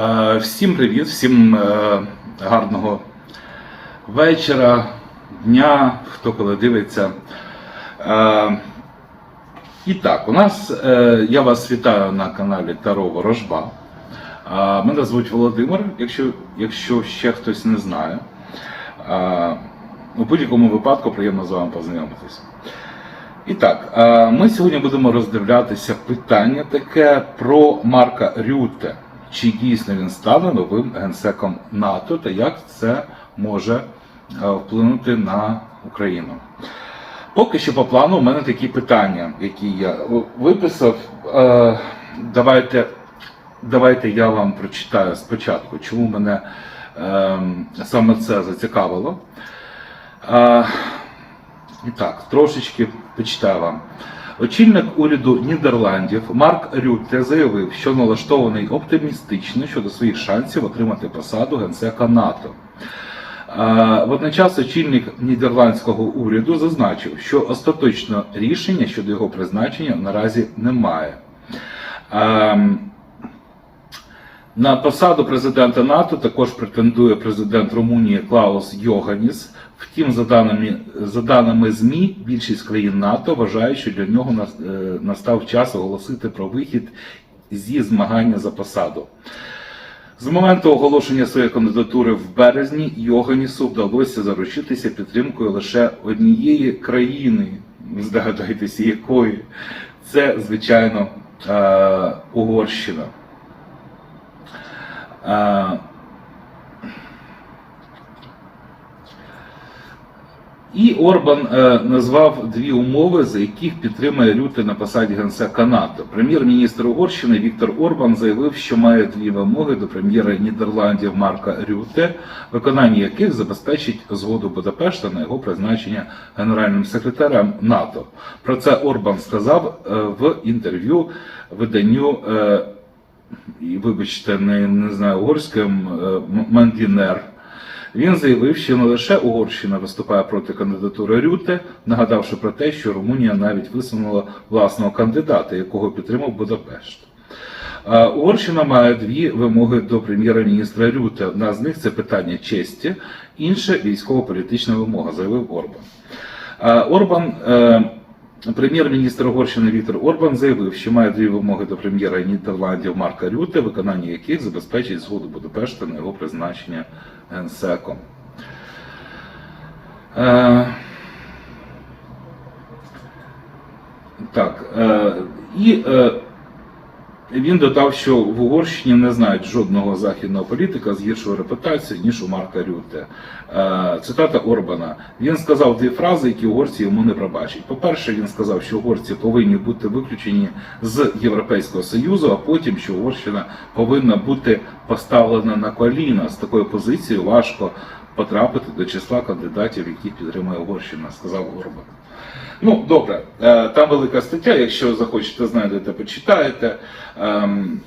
Е, Всім привіт, всім е, гарного вечора, дня, хто коли дивиться. Е, І так, у нас я вас вітаю на каналі Таро Ворожба. Мене звуть Володимир, якщо, якщо ще хтось не знає. У будь-якому випадку приємно з вами познайомитися. І так, ми сьогодні будемо роздивлятися питання таке про Марка Рюте. Чи дійсно він стане новим генсеком НАТО та як це може е, вплинути на Україну? Поки що по плану у мене такі питання, які я виписав. Е, Давайте, давайте я вам прочитаю спочатку, чому мене е, саме це зацікавило. Е, і так, трошечки почитаю вам. Очільник уряду Нідерландів Марк Рютте заявив, що налаштований оптимістично щодо своїх шансів отримати посаду генсека НАТО. Водночас очільник нідерландського уряду зазначив, що остаточного рішення щодо його призначення наразі немає. На посаду президента НАТО також претендує президент Румунії Клаус Йоганіс. Втім, за даними, за даними ЗМІ, більшість країн НАТО вважають, що для нього е, настав час оголосити про вихід зі змагання за посаду. З моменту оголошення своєї кандидатури в березні Йоганісу вдалося заручитися підтримкою лише однієї країни. Здогадайтеся, якої це, звичайно, е, Угорщина. І Орбан е, назвав дві умови, за яких підтримує Рюте на посаді генсека НАТО. Прем'єр-міністр Угорщини Віктор Орбан заявив, що має дві вимоги до прем'єра Нідерландів Марка Рюте, виконання яких забезпечить згоду Будапешта на його призначення генеральним секретарем НАТО. Про це Орбан сказав е, в інтерв'ю виданню. е, вибачте, не, не знаю угорським е, Мандінер. Він заявив, що не лише Угорщина виступає проти кандидатури Рюте, нагадавши про те, що Румунія навіть висунула власного кандидата, якого підтримав Будапешт. Е, Угорщина має дві вимоги до прем'єра-міністра Рюте. Одна з них це питання честі, інше військово-політична вимога, заявив Орбан. Е, Орбан, прем'єр-міністр Угорщини Віктор Орбан заявив, що має дві вимоги до прем'єра Нідерландів Марка Рюте, виконання яких забезпечить згоду Будапешта на його призначення генсеком. Е, так, е, і е, він додав, що в Угорщині не знають жодного західного політика з гіршою репутацією, ніж у Марка Рюте. Е, Цитата Орбана. Він сказав дві фрази, які угорці йому не пробачать. По-перше, він сказав, що угорці повинні бути виключені з Європейського Союзу, а потім, що Угорщина повинна бути поставлена на коліна. З такою позицією важко потрапити до числа кандидатів, яких підтримує Угорщина, сказав Орбан. Ну, добре, Е, там велика стаття, якщо захочете знайдете, почитаєте. Ем,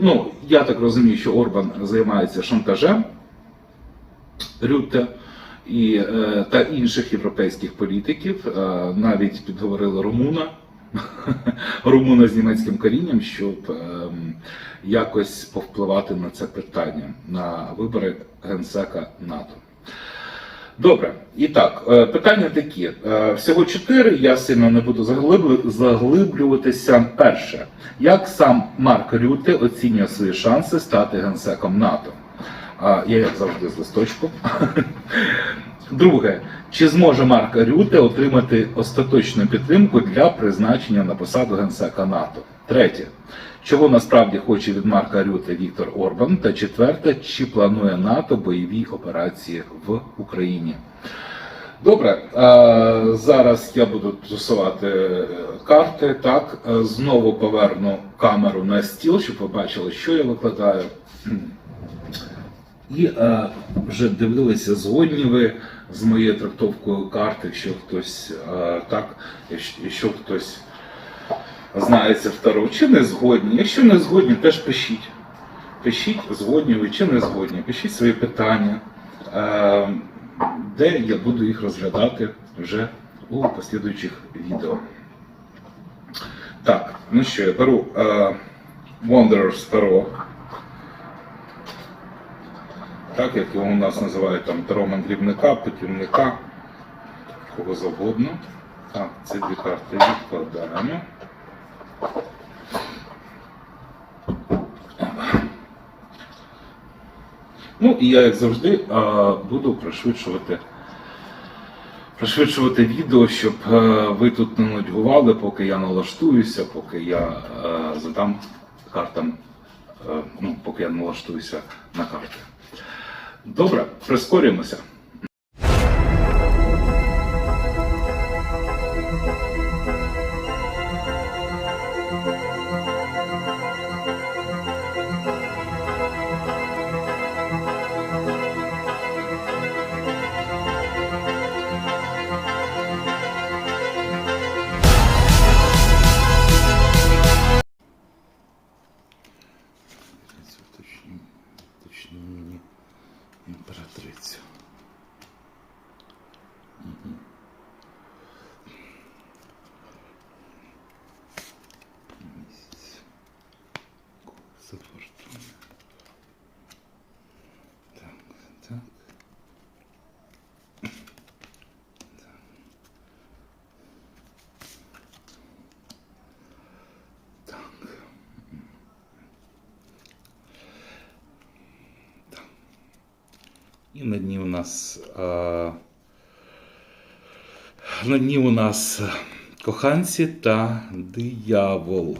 Ну, я так розумію, що Орбан займається шантажем Рютте і, е, та інших європейських політиків. Е, Навіть підговорили Румуна, Румуна з німецьким корінням, щоб ем, якось повпливати на це питання, на вибори генсека НАТО. Добре, і так, е, питання такі. Е, Всього чотири. Я сильно не буду заглиблюватися. Перше, як сам Марк Рюте оцінює свої шанси стати генсеком НАТО? Я як завжди з листочку. Друге, чи зможе Марк Рюте отримати остаточну підтримку для призначення на посаду генсека НАТО? Третє, чого насправді хоче від Марка Рюте Віктор Орбан? Та четверте, чи планує НАТО бойові операції в Україні? Добре, зараз я буду тусувати е, карти. Так, Е, знову поверну камеру на стіл, щоб ви бачили, що я викладаю. І е, вже дивилися, згодні ви з моєю трактовкою карти, якщо хтось е, так, якщо- хтось знається в Таро, чи не згодні. Якщо не згодні, теж пишіть. Пишіть, згодні ви чи не згодні. Пишіть свої питання, е, де я буду їх розглядати вже у послідуючих відео. Так, ну що, я беру е, Wanderers Таро. Так як його у нас називають там мандрівника, путівника, кого завгодно. Так, ці дві карти відкладаємо. Ну і я, як завжди, буду пришвидшувати, пришвидшувати відео, щоб ви тут не нудьгували, поки я налаштуюся, поки я задам картам, ну, поки я налаштуюся на карти. Добре, прискорюємося. І на дні у нас. А, на дні у нас коханці та диявол.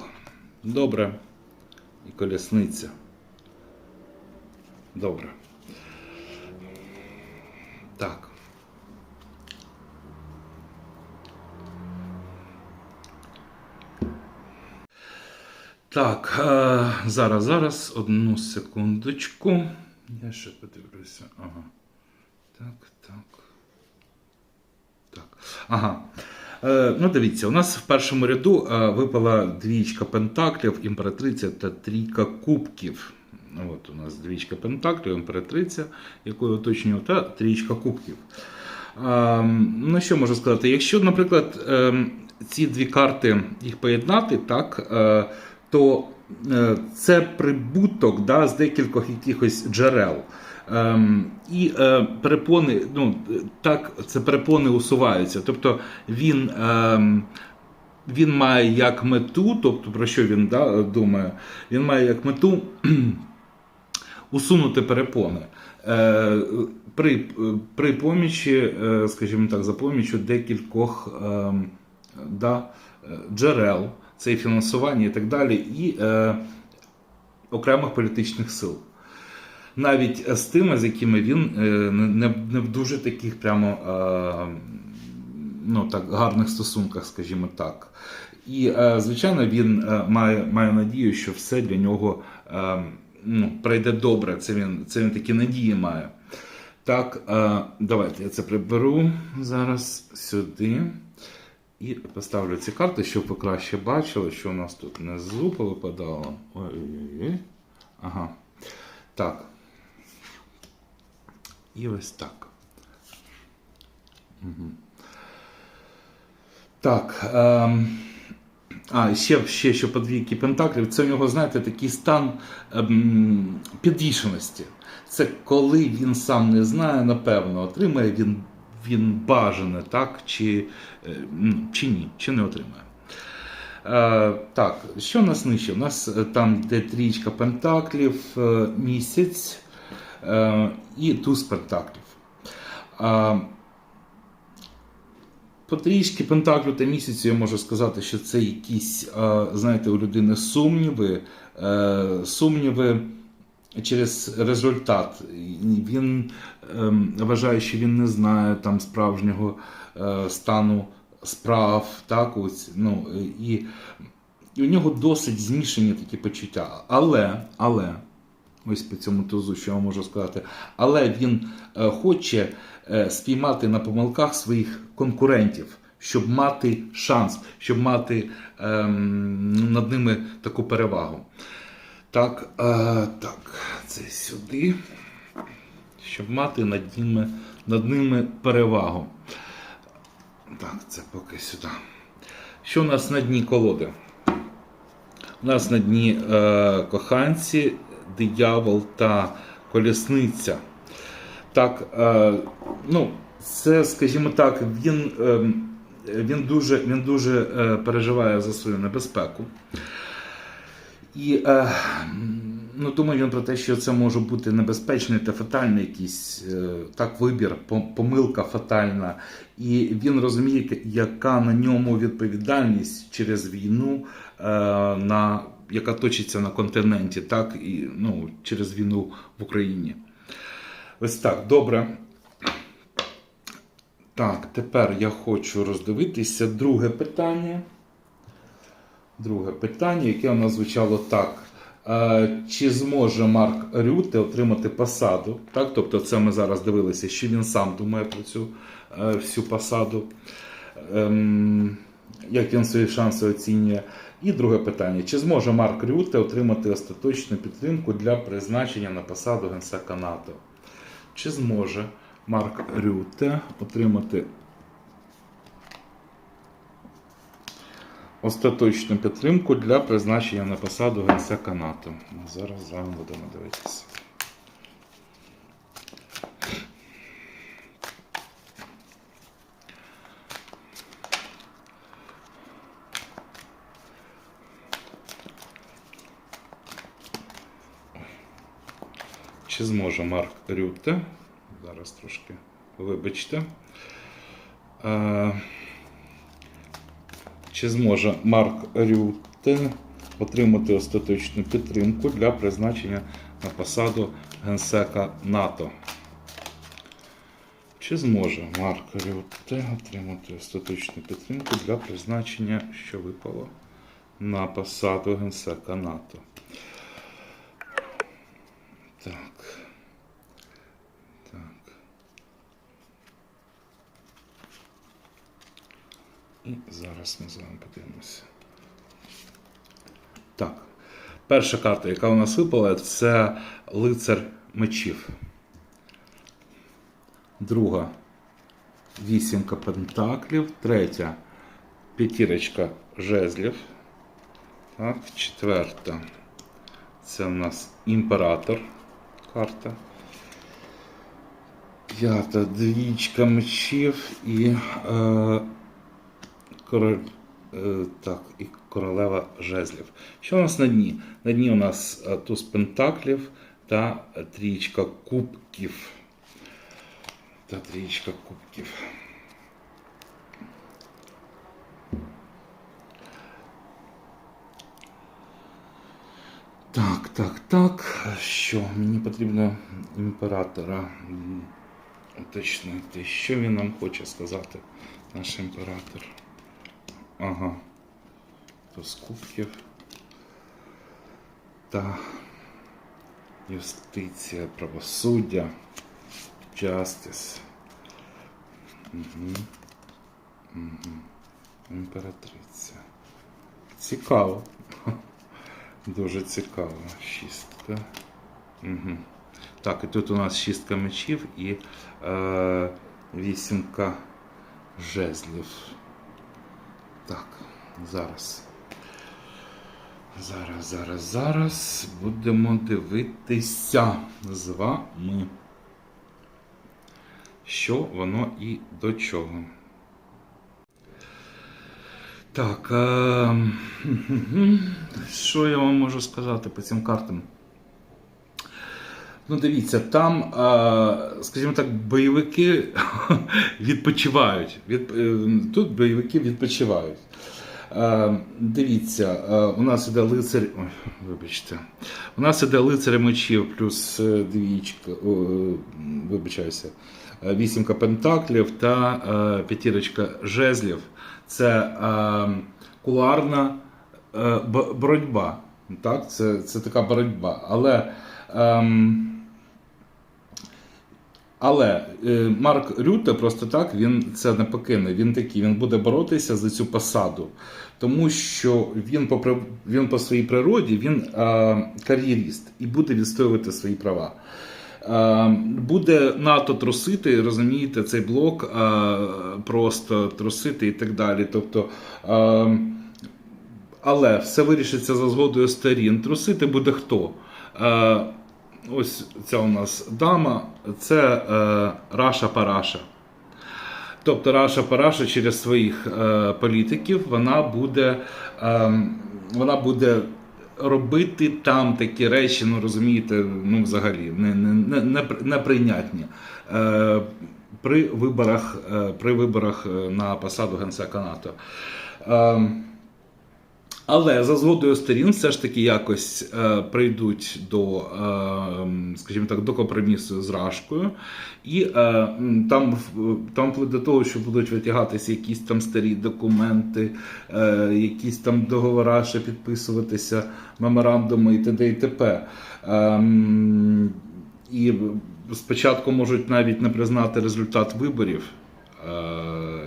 Добре. І колісниця. Добре. Так. Так, зараз, зараз, одну секундочку. Я ще подивлюся. Ага. Так, так. Так. Ага. Е, ну, дивіться, у нас в першому ряду е, випала двічка пентаклів, імператриця та трійка кубків. От у нас двічка пентаклів, імператриця, якою уточнюю, та трічка кубків. А, ну, що можу сказати? Якщо, наприклад, ем, ці дві карти їх поєднати, так, е, то е, це прибуток да, з декількох якихось джерел. Ем, і е, перепони, ну, так, це перепони усуваються. Тобто він. ем, він має як мету, тобто про що він да, думає, він має як мету усунути перепони. Е, при, при помічі, е, скажімо так, за помічю декількох е, да, е, джерел, це і фінансування і так далі, і е, окремих політичних сил. Навіть з тими, з якими він е, не, не в дуже таких прямо е, ну, так, гарних стосунках, скажімо так. І, е, звичайно, він е, має, має надію, що все для нього е, ну, пройде добре. Це він, це він такі надії має. Так, е, давайте я це приберу зараз сюди. І поставлю ці карти, щоб ви краще бачили, що у нас тут внизу повипадало. Ой-ой-ой. Ага. Так. І ось так. Угу. Так. Ем... А, ще, ще що по двійки пентаклів, це у нього, знаєте, такий стан ем, підвішеності. Це коли він сам не знає, напевно, отримає він, він бажане, так, чи, е, чи ні, чи не отримає. Е, так, що нас нижче? У нас е, там де трічка пентаклів, місяць і туз пентаклів. По трішки пентаклю та місяцю я можу сказати, що це якісь, знаєте, у людини сумніви, сумніви через результат. Він ем, вважає, що він не знає там справжнього е, стану справ, так ось, ну, і, і у нього досить змішані такі почуття. Але, але, ось по цьому тузу, що я можу сказати, але він е, хоче е, спіймати на помилках своїх конкурентів, щоб мати шанс, щоб мати ем, над ними таку перевагу. Так, е, так, це сюди. Щоб мати над ними, над ними перевагу. Так, це поки сюди. Що у нас на дні колоди? У нас на дні е, коханці, диявол та колісниця. так, е, ну, це, скажімо так, він, е, він дуже, він дуже е, переживає за свою небезпеку. І е, ну, думаю він про те, що це може бути небезпечний та фатальний якийсь е, так, вибір, помилка фатальна. І він розуміє, яка на ньому відповідальність через війну, е, на, яка точиться на континенті, так і ну, через війну в Україні. Ось так, добре. Так, тепер я хочу роздивитися друге питання. Друге питання, яке у нас звучало так. Е, Чи зможе Марк Рюте отримати посаду? Так, тобто, це ми зараз дивилися, що він сам думає про цю е, всю посаду, ем, як він свої шанси оцінює. І друге питання: чи зможе Марк Рюте отримати остаточну підтримку для призначення на посаду генсека НАТО? Чи зможе Марк Рюте отримати остаточну підтримку для призначення на посаду генсека НАТО? Зараз з вами будемо дивитися. Чи зможе Марк Рюте? Зараз трошки вибачте. Чи зможе Марк Рюте отримати остаточну підтримку для призначення на посаду генсека НАТО? Чи зможе Марк Рюте отримати остаточну підтримку для призначення, що випало на посаду генсека НАТО? Так. І зараз ми з вами подивимося. Так. Перша карта, яка у нас випала, це лицар мечів. Друга вісімка пентаклів. Третя п'ятірочка жезлів. Так, четверта. Це у нас імператор карта. П'ята двічка мечів і е, король, е, так, і королева жезлів. Що у нас на дні? На дні у нас е, туз пентаклів та трієчка кубків. Та трієчка кубків. Так, так, так. Що? Мені потрібно імператора уточнити. Що він нам хоче сказати, наш імператор? Ага. То з кубків. Та юстиція, правосуддя, justice. Угу. Угу. Імператриця. Цікаво. Дуже цікаво. Шістка. Угу. Так, і тут у нас шістка мечів і е, вісімка жезлів. Так, зараз. Зараз, зараз, зараз будемо дивитися з вами, що воно і до чого. Так, е, що я вам можу сказати по цим картам? Ну, дивіться, там, е, скажімо так, бойовики відпочивають. Е, тут бойовики відпочивають. Е, Дивіться, у нас іде лицар. Ой, вибачте. У нас іде лицар мечів плюс двічка. Вибачаюся. Вісімка пентаклів та п'ятірочка жезлів. Це кулуарна б- боротьба. Так? Це, це така боротьба. Але. ем, але е, Марк Рюте просто так він це не покине. Він такий, він буде боротися за цю посаду, тому що він по він по своїй природі він е, кар'єріст і буде відстоювати свої права. Е, буде НАТО трусити, розумієте, цей блок е, просто трусити і так далі. Тобто, е, але все вирішиться за згодою сторін. Трусити буде хто? Е, ось ця у нас дама, це е, Раша Параша. Тобто Раша Параша через своїх е, політиків вона буде, е, вона буде робити там такі речі, ну розумієте, ну взагалі не, не, не, не, неприйнятні. Е, при виборах, е, при виборах е, на посаду генсека НАТО. Е, але за згодою сторін все ж таки якось е, прийдуть до, е, скажімо так, до компромісу з Рашкою, і е, там, там до того, що будуть витягатися якісь там старі документи, е, якісь там договори, ще підписуватися, меморандуми і т.д. і т.п. Ем, і спочатку можуть навіть не признати результат виборів е,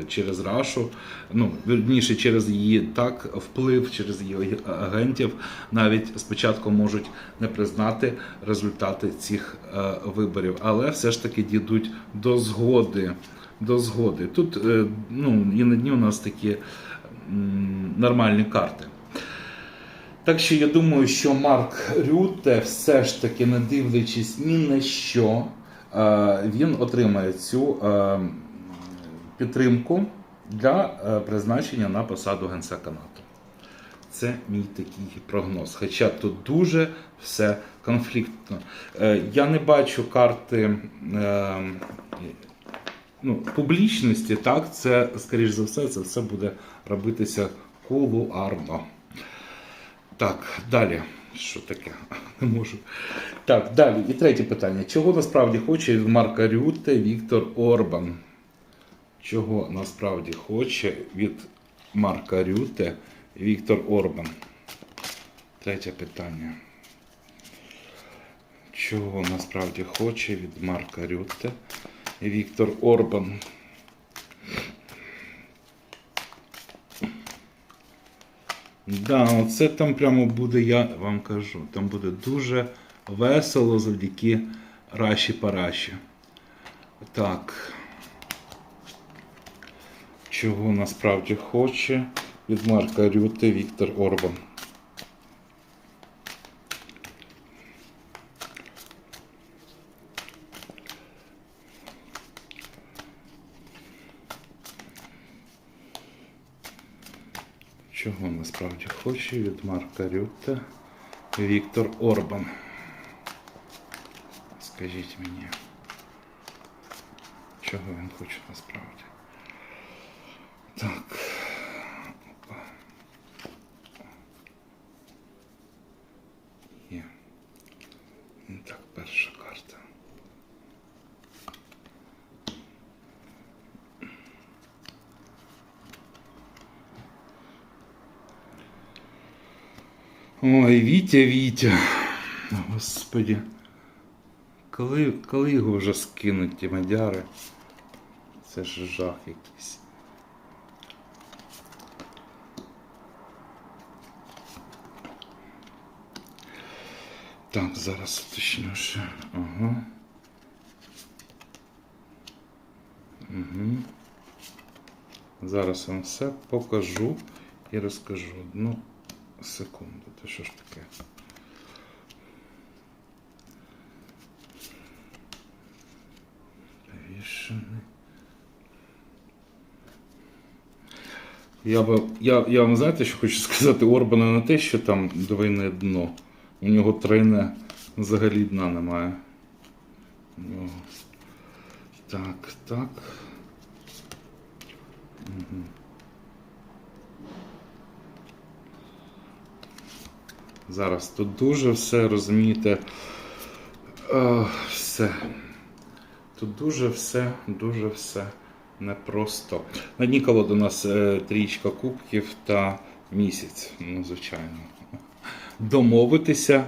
через Рашу, ну вірніше через її так вплив, через її агентів, навіть спочатку можуть не признати результати цих е, виборів, але все ж таки дійдуть до згоди. До згоди. Тут е, ну, іноді у нас такі нормальні карти. Так що я думаю, що Марк Рюте все ж таки, не дивлячись ні на що, е, він отримає цю е, підтримку для е, призначення на посаду генсека НАТО. Це мій такий прогноз. Хоча тут дуже все конфліктно. Е, Я не бачу карти е, ну, публічності, так, це, скоріш за все, це все буде робитися кулуарно. Так, далі. Що таке? Не можу. Так, далі. І третє питання. Чого насправді хоче Марка Рюте Віктор Орбан? Чого насправді хоче від Марка Рюте Віктор Орбан? Третє питання. Чого насправді хоче від Марка Рюте Віктор Орбан? Да, оце там прямо буде, я вам кажу, там буде дуже весело завдяки Раші Параші. Так. Чого насправді хоче від Марка Рюти Віктор Орбан? Чого насправді хоче від Марка Рюте Віктор Орбан? Скажіть мені, чого він хоче насправді? Так. Опа. Є. І Так, перша карта. Ой, Вітя, Вітя. Господі. Коли, коли його вже скинуть ті мадяри? Це ж жах якийсь. Так, зараз уточню. Ага. Угу. Зараз вам все покажу і розкажу. Ну, секунду, то що ж таке? Я, би, я, я вам знаєте, що хочу сказати Орбана не те, що там двойне дно. У нього тройне взагалі дна немає. Так, так. Угу. Зараз тут дуже все, розумієте. е, все. Тут дуже все, дуже все непросто. На дні колоди нас е, трічка кубків та місяць, ну, звичайно. Домовитися,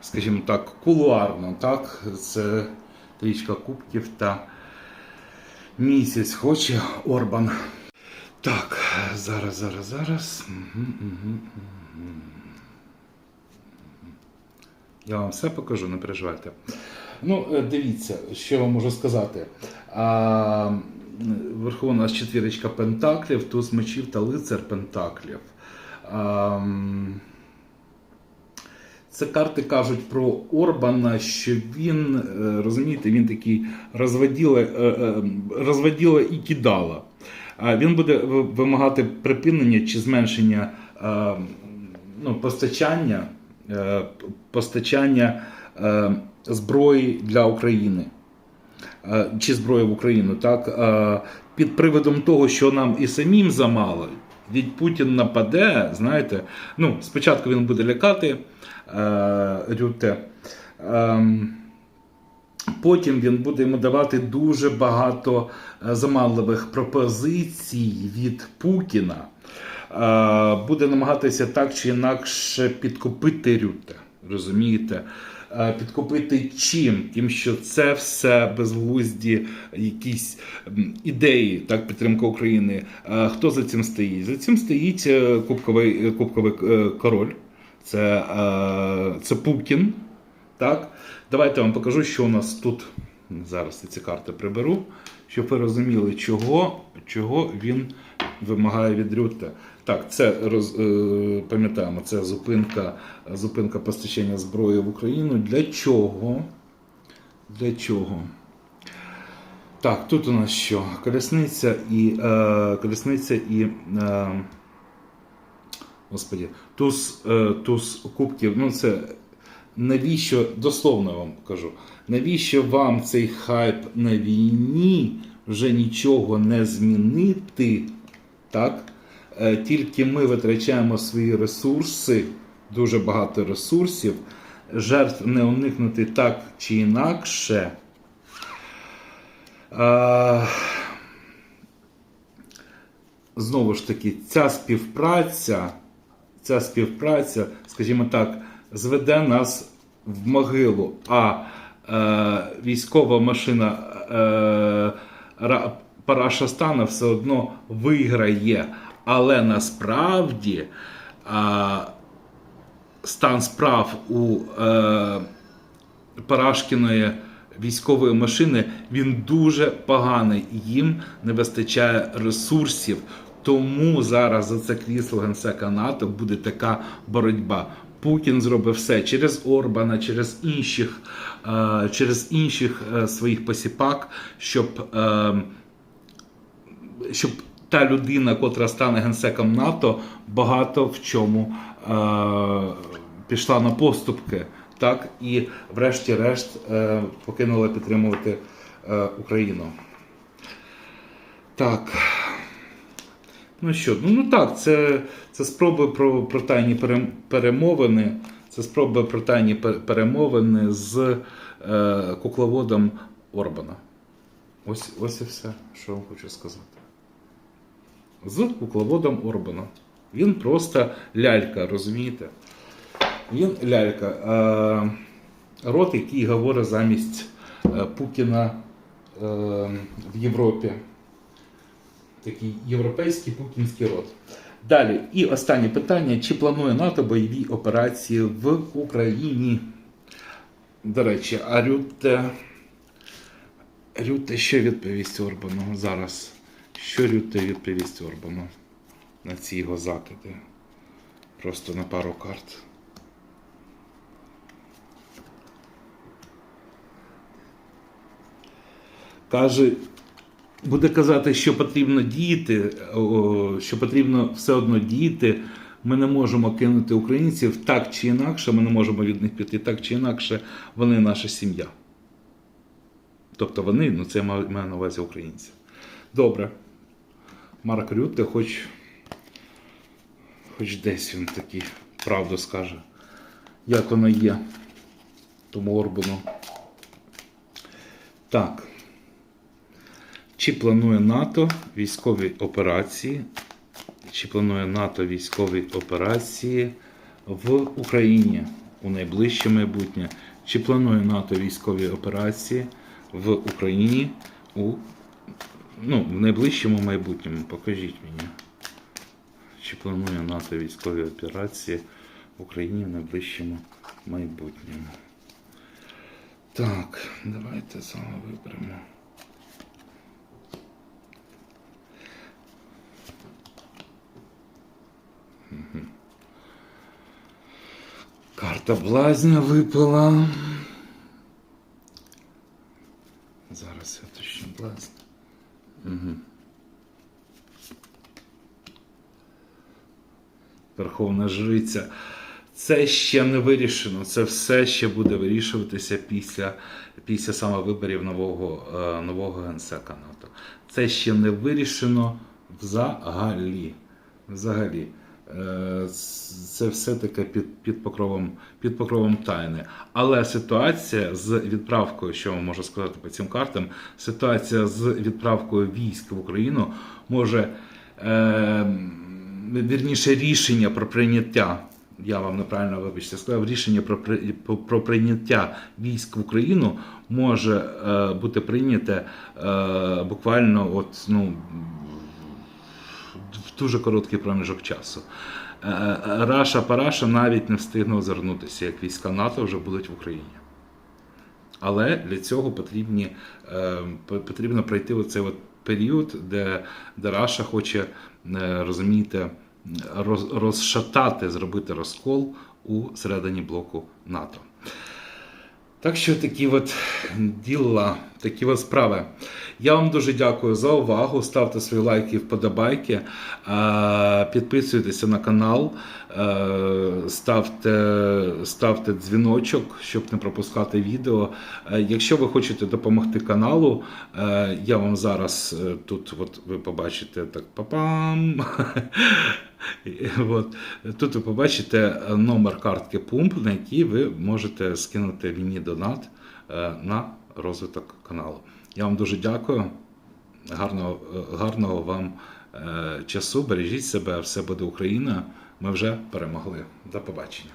скажімо так, кулуарно, так? Це трічка кубків та місяць хоче Орбан. Так, зараз, зараз, зараз. Я вам все покажу, не переживайте. Ну, е, дивіться, що вам можу сказати. А, вверху четвірочка пентаклів, туз мечів та лицар пентаклів. А, м, Це карти кажуть про Орбана, що він, е, розумієте, він такий розводіле, е, е, і кидала. Він буде вимагати припинення чи зменшення е, ну, постачання, постачання зброї для України. Чи зброї в Україну, так? Під приводом того, що нам і самим замало, від Путін нападе, знаєте, ну, спочатку він буде лякати е, Рюте. Ем, Потім він буде йому давати дуже багато е, заманливих пропозицій від Путіна. Е, Буде намагатися так чи інакше підкупити Рюте. Розумієте? Е, Підкупити чим? Тим, що це все безглузді якісь ідеї, так, підтримка України. Е, Хто за цим стоїть? За цим стоїть е, кубковий, кубковий король. Це, це Путін. Так? Давайте вам покажу, що у нас тут. Зараз я ці карти приберу, щоб ви розуміли, чого, чого він вимагає від Рюте. Так, це е, пам'ятаємо, це зупинка, зупинка постачання зброї в Україну. Для чого? Для чого? Так, тут у нас що? Колесниця і. Е, колесниця і. Е, Господі, туз, е, туз кубків, ну це навіщо, дословно вам кажу, навіщо вам цей хайп на війні вже нічого не змінити, так? Е, Тільки ми витрачаємо свої ресурси, дуже багато ресурсів, жертв не уникнути так чи інакше. Е, Знову ж таки, ця співпраця, ця співпраця, скажімо так, зведе нас в могилу, а е, військова машина Ра- Параша Стана все одно виграє. Але насправді е, стан справ у е, Парашкіної військової машини він дуже поганий. Їм не вистачає ресурсів. Тому зараз за це крісло генсека НАТО буде така боротьба. Путін зробив все через Орбана, через інших, е, через інших е, своїх посіпак, щоб, е, щоб та людина, котра стане генсеком НАТО, багато в чому е, пішла на поступки. Так, і врешті-решт е, покинула підтримувати е, Україну. Так. Ну що, ну, ну так, це, це спроби про, про тайні перемовини. Це спроби про тайні перемовини з е, кукловодом Орбана. Ось, ось і все, що вам хочу сказати. З кукловодом Орбана. Він просто лялька, розумієте? Він лялька. Рот, який говорить замість е, Путіна е, в Європі. Такий європейський путінський рот. Далі, і останнє питання: чи планує НАТО бойові операції в Україні? До речі, а Рюте. Рюте що відповість Орбану зараз? Що Рюте відповість Орбану на ці його закиди? Просто на пару карт. Каже, буде казати, що потрібно діяти, що потрібно все одно діяти. Ми не можемо кинути українців так чи інакше, ми не можемо від них піти так чи інакше, вони наша сім'я. Тобто вони, ну це я маю на увазі українці. Добре. Марк Рютте, хоч, хоч десь він такий правду скаже, як воно є. Тому Орбану. Так. Чи планує НАТО військові операції? Чи планує НАТО військові операції в Україні у найближче майбутнє? Чи планує НАТО військові операції в Україні у ну, в найближчому майбутньому? Покажіть мені. Чи планує НАТО військові операції в Україні в найближчому майбутньому? Так, давайте з вами виберемо. Карта блазня випала. Зараз я точно блазня. Угу. Верховна Жриця. Це ще не вирішено. Це все ще буде вирішуватися після, після саме виборів нового, е, нового генсека НАТО. Це ще не вирішено взагалі. Взагалі. Е, Це все таке під, під, покровом, під покровом тайни. Але ситуація з відправкою, що можу сказати по цим картам, ситуація з відправкою військ в Україну може. Е, вірніше рішення про прийняття. Я вам неправильно вибачте, сказав рішення про, про, прийняття військ в Україну може е, бути прийняте е, буквально от, ну, дуже короткий проміжок часу. Е, е, Раша Параша навіть не встигне озирнутися, як війська НАТО вже будуть в Україні. Але для цього потрібні, е, потрібно пройти оцей от період, де, де Раша хоче, розумієте, розшатати, зробити розкол у середині блоку НАТО. Так що такі от діла, такі от справи. Я вам дуже дякую за увагу. Ставте свої лайки, вподобайки, підписуйтеся на канал, ставте, ставте дзвіночок, щоб не пропускати відео. Якщо ви хочете допомогти каналу, я вам зараз е, тут, от ви побачите так папам. От. Тут ви побачите е, номер картки Пумп, на який ви можете скинути мені донат е, на розвиток каналу. Я вам дуже дякую. Гарного, е, гарного вам часу. Бережіть себе, все буде Україна. Ми вже перемогли. До побачення.